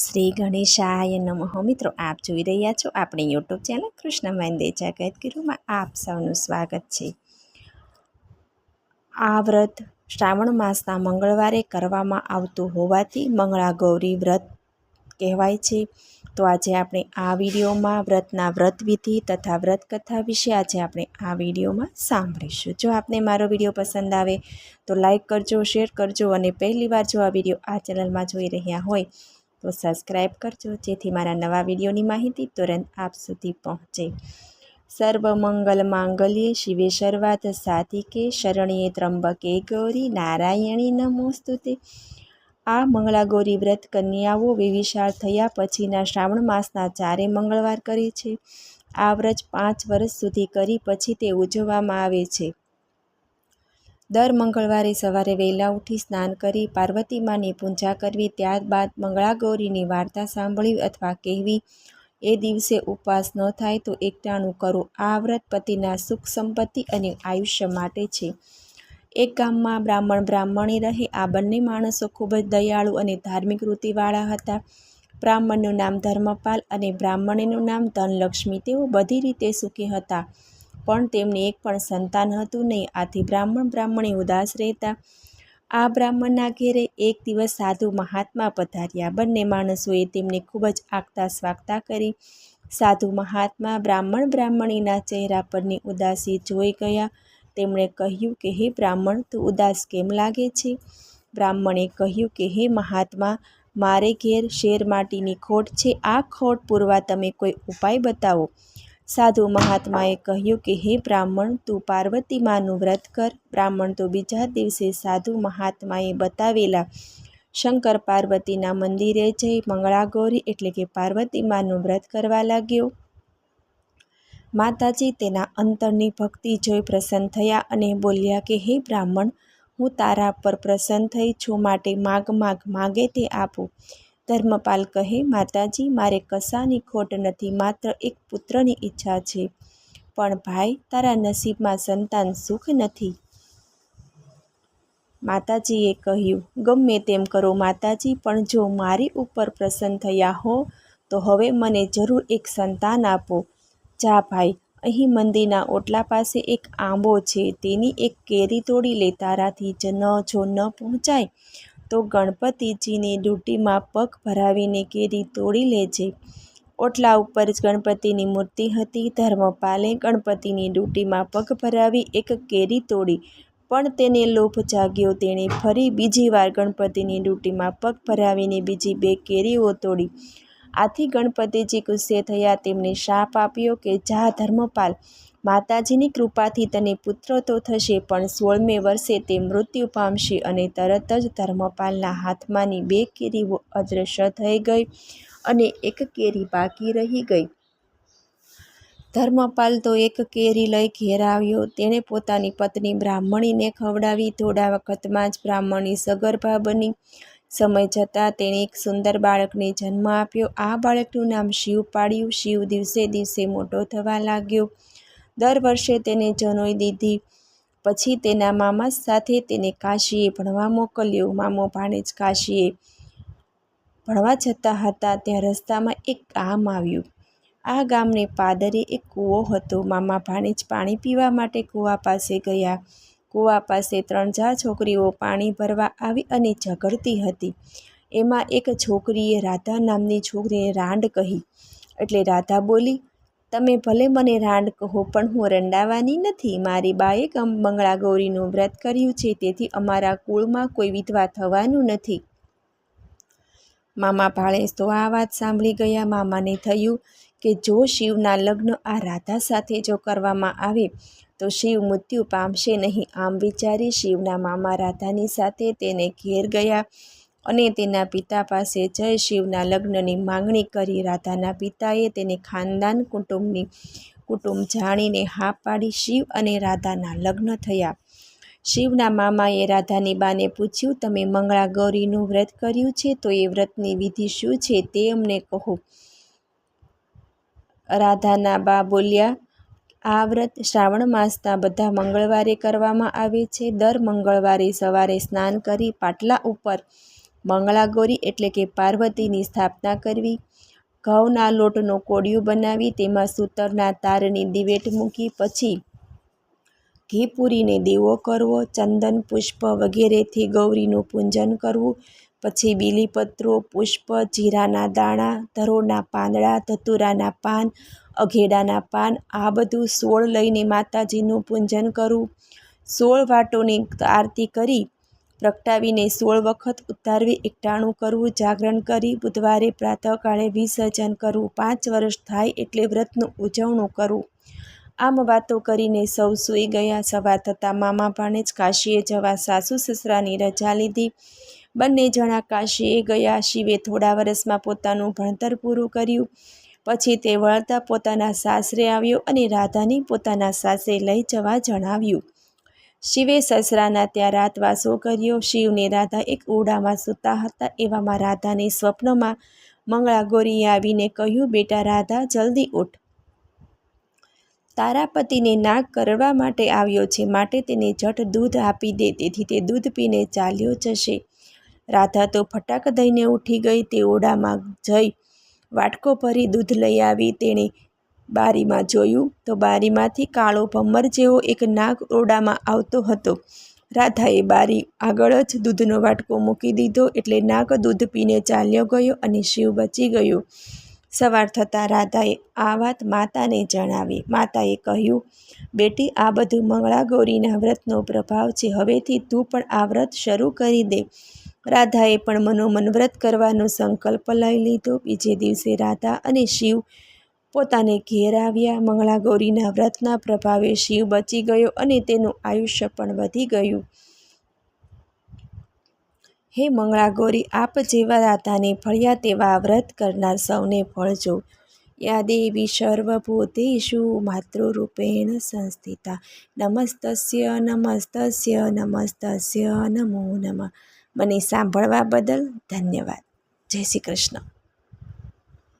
શ્રી ગણેશાય નમઃ. મિત્રો, આપ જોઈ રહ્યા છો આપણી યુટ્યુબ ચેનલ કૃષ્ણ મંદેચા ગીરમાં આપ સૌનું સ્વાગત છે. આ વ્રત શ્રાવણ માસના મંગળવારે કરવામાં આવતું હોવાથી મંગળા ગૌરી વ્રત કહેવાય છે. તો આજે આપણે આ વિડીયોમાં વ્રતના વ્રતવિધિ તથા વ્રત કથા વિશે આજે આપણે આ વિડીયોમાં સાંભળીશું. જો આપને મારો વીડિયો પસંદ આવે તો લાઈક કરજો, શેર કરજો અને પહેલીવાર જો આ વીડિયો આ ચેનલમાં જોઈ રહ્યા હોય તો સબસ્ક્રાઈબ કરજો. જેથી મારા નવા વિડીયોની માહિતી તુરંત આપ સુધી પહોંચે. સર્વમંગલ માંગલ્ય. શિવે શર્વાત સાધિકે. શરણ્યે ત્રંબકે ગૌરી. નારાયણી નમોસ્તુતે. આ મંગળાગૌરી વ્રત કન્યાઓ વિવિશાળ થયા પછીના શ્રાવણ માસના ચારે મંગળવાર કરે છે. આ વ્રત પાંચ વર્ષ સુધી કરી પછી તે ઉજવવામાં આવે છે. દર મંગળવારે સવારે વહેલા ઉઠી સ્નાન કરી પાર્વતી માની પૂજા કરવી, ત્યારબાદ મંગળાગૌરીની વાર્તા સાંભળવી અથવા કહેવી. એ દિવસે ઉપવાસ ન થાય તો એકટાણું કરો. આ વ્રત પતિના સુખ સંપત્તિ અને આયુષ્ય માટે છે. એક ગામમાં બ્રાહ્મણ બ્રાહ્મણી રહે. આ બંને માણસો ખૂબ જ દયાળુ અને ધાર્મિક વૃત્તિવાળા હતા. બ્રાહ્મણનું નામ ધર્મપાલ અને બ્રાહ્મણીનું નામ ધનલક્ષ્મી. તેઓ બધી રીતે સુખી હતા. પણ તેમને એક પણ સંતાન હતું નહીં. આથી બ્રાહ્મણ બ્રાહ્મણી ઉદાસ રહેતા આ બ્રાહ્મણના ઘેરે એક દિવસ સાધુ મહાત્મા પધાર્યા. બંને માણસોએ તેમને ખૂબ જ આગતા સ્વાગતા કરી. સાધુ મહાત્મા બ્રાહ્મણ બ્રાહ્મણીના ચહેરા પરની ઉદાસી જોઈ ગયા. તેમણે કહ્યું કે, હે બ્રાહ્મણ, તું ઉદાસ કેમ લાગે છે? બ્રાહ્મણે કહ્યું કે, હે મહાત્મા, મારે ઘેર શેર માટીની ખોટ છે. આ ખોટ પૂરવા તમે કોઈ ઉપાય બતાવો. સાધુ મહાત્માએ કહ્યું કે, હે બ્રાહ્મણ, તું પાર્વતી માનું વ્રત કર. બ્રાહ્મણ તો બીજા દિવસે સાધુ મહાત્માએ બતાવેલા શંકર પાર્વતીના મંદિરે જઈ મંગળાગૌરી એટલે કે પાર્વતી માનું વ્રત કરવા લાગ્યો. માતાજી તેના અંતરની ભક્તિ જોઈ પ્રસન્ન થયા અને બોલ્યા કે, હે બ્રાહ્મણ, હું તારા પર પ્રસન્ન થઈ છું, માટે માગ માગ માગે તે આપું. ધર્મપાલ કહે, માતાજી, મારે કશાની ખોટ નથી, માત્ર એક પુત્રની ઈચ્છા છે. પણ ભાઈ, તારા નસીબમાં સંતાન સુખ નથી. માતાજીએ કહ્યું, ગમે તેમ કરો માતાજી, પણ જો મારી ઉપર પ્રસન્ન થયા હો, તો હવે મને જરૂર એક સંતાન આપો. જા ભાઈ, અહીં મંદિરના ઓટલા પાસે એક આંબો છે, તેની એક કેરી તોડી લે, તારાથી જ ન જો ન પહોંચાય. તો ગણપતિજીની ડૂટીમાં પગ ભરાવીને કેરી તોડી લેજે ઓટલા ઉપર જ ગણપતિની મૂર્તિ હતી. ધર્મપાલે ગણપતિની ડૂટીમાં પગ ભરાવી એક કેરી તોડી, પણ તેને લોભ જાગ્યો. તેણે ફરી બીજી વાર ગણપતિની ડૂટીમાં પગ ભરાવીને બીજી બે કેરીઓ તોડી. આથી ગણપતિજી ગુસ્સે થયા. તેમને શાપ આપ્યો કે, જા ધર્મપાલ માતાજીની કૃપાથી તને પુત્ર તો થશે, પણ સોળમે વર્ષે તે મૃત્યુ પામશે અને તરત જ ધર્મપાલના હાથમાંની બે કેરીઓ અદૃશ્ય થઈ ગઈ અને એક કેરી બાકી રહી ગઈ. ધર્મપાલ તો એક કેરી લઈ ઘેર આવ્યો. તેણે પોતાની પત્ની બ્રાહ્મણીને ખવડાવી. થોડા વખતમાં જ બ્રાહ્મણી સગર્ભા બની. સમય જતાં તેણે એક સુંદર બાળકને જન્મ આપ્યો. આ બાળકનું નામ શિવ પાડ્યું. શિવ દિવસે દિવસે મોટો થવા લાગ્યો. દર વર્ષે તેને જનોઈ દીધી. પછી તેના મામા સાથે તેને કાશીએ ભણવા મોકલ્યો. મામો ભાણેજ કાશીએ ભણવા જતા હતા. ત્યાં રસ્તામાં એક ગામ આવ્યું. આ ગામને પાદરે એક કૂવો હતો. મામા ભાણેજ પાણી પીવા માટે કૂવા પાસે ગયા. કૂવા પાસે ત્રણ ચાર છોકરીઓ પાણી ભરવા આવી અને ઝઘડતી હતી. એમાં એક છોકરીએ રાધા નામની છોકરીને રાંડ કહી. એટલે રાધા બોલી તમે ભલે મને રાંડ કહો, પણ હું રંડાવાની નથી. મારી બાએ મંગળાગૌરીનું વ્રત કર્યું છે, તેથી અમારા કુળમાં કોઈ વિધવા થવાનું નથી. મામા ભાળેશ તો આ વાત સાંભળી ગયા. મામાને થયું કે જો શિવના લગ્ન આ રાધા સાથે જો કરવામાં આવે, તો શિવ મૃત્યુ પામશે નહીં. આમ વિચારી શિવના મામા રાધાની સાથે તેને ઘેર ગયા. અને તેના પિતા પાસે જય શિવના લગ્નની માંગણી કરી રાધાના પિતાએ તેને ખાનદાન કુટુંબની કુટુંબ જાણીને હા પાડી શિવ અને રાધાના લગ્ન થયા. શિવના મામાએ રાધાની બાને પૂછ્યું, તમે મંગળા ગૌરીનું વ્રત કર્યું છે, તો એ વ્રતની વિધિ શું છે તે અમને કહો. રાધાના બા બોલ્યા, આ વ્રત શ્રાવણ માસના બધા મંગળવારે કરવામાં આવે છે. દર મંગળવારે સવારે સ્નાન કરી પાટલા ઉપર મંગળાગૌરી એટલે કે પાર્વતીની સ્થાપના કરવી, ઘઉંના લોટનો કોડિયું બનાવી, તેમાં સૂતરના તારની દિવેટ મૂકી, પછી ઘી પૂરીને દીવો કરવો, ચંદન પુષ્પ વગેરેથી ગૌરીનું પૂજન કરવું, પછી બીલીપત્રો, પુષ્પ, જીરાના દાણા, ધરોના પાંદડા, ધતુરાના પાન, અઘેડાના પાન, આ બધું સોળ લઈને માતાજીનું પૂજન કરવું. સોળ વાટોની આરતી કરી પ્રગટાવીને સોળ વખત ઉતારવી, એકટાણું કરવું, જાગરણ કરી, બુધવારે પ્રાતઃકાળે વિસર્જન કરવું, પાંચ વર્ષ થાય એટલે વ્રતનું ઉજવણું કરવું. આમ વાતો કરીને સૌ સૂઈ ગયા. સવાર થતાં મામા ભાણેજ કાશીએ જવા સાસુ સસરાની રજા લીધી. બંને જણા કાશીએ ગયા. શિવે થોડા વર્ષમાં પોતાનું ભણતર પૂરું કર્યું. પછી તે વળતા પોતાના સાસરે આવ્યો અને રાધાને પોતાના સાસરે લઈ જવા જણાવ્યું. શિવે સસરાના ત્યાં રાતવાસો કર્યો. શિવને રાધા એક ઓરડામાં સૂતા હતા. એવામાં રાધાને સ્વપ્નમાં મંગળા ગોરીએ આવીને કહ્યું, બેટા રાધા, જલ્દી ઉઠ. તારા પતિને નાક કરવા માટે આવ્યો છે. માટે તેને જટ દૂધ આપી દે. તેથી તે દૂધ પીને ચાલ્યો જશે. રાધા તો ફટાક દઈને ઉઠી ગઈ. તે ઓરડામાં જઈ વાટકો ભરી દૂધ લઈ આવી. તેણે બારીમાં જોયું તો બારીમાંથી કાળો ભમર જેવો એક નાગ ઓરડામાં આવતો હતો. રાધાએ બારી આગળ જ દૂધનો વાટકો મૂકી દીધો એટલે નાગ દૂધ પીને ચાલ્યો ગયો અને શિવ બચી ગયો. સવાર થતાં રાધાએ આ વાત માતાને જણાવી. માતાએ કહ્યું, બેટી, આ બધું મંગળા ગૌરીના વ્રતનો પ્રભાવ છે. હવેથી તું પણ આ વ્રત શરૂ કરી દે. રાધાએ પણ મનોમન વ્રત કરવાનો સંકલ્પ લઈ લીધો. બીજે દિવસે રાધા અને શિવ પોતાને ઘેર આવ્યા. મંગળાગૌરીના વ્રતના પ્રભાવે શિવ બચી ગયો અને તેનું આયુષ્ય પણ વધી ગયું. હે મંગળાગૌરી, આપ જેવા દાતાને ફળ્યા તેવા વ્રત કરનાર સૌને ફળજો યા દેવી સર્વભૂતેષુ માતૃરૂપેણ સંસ્થિતા. નમસ્તસ્ય નમસ્તસ્ય નમસ્તસ્ય, નમો નમઃ. મને સાંભળવા બદલ ધન્યવાદ. જય શ્રી કૃષ્ણ.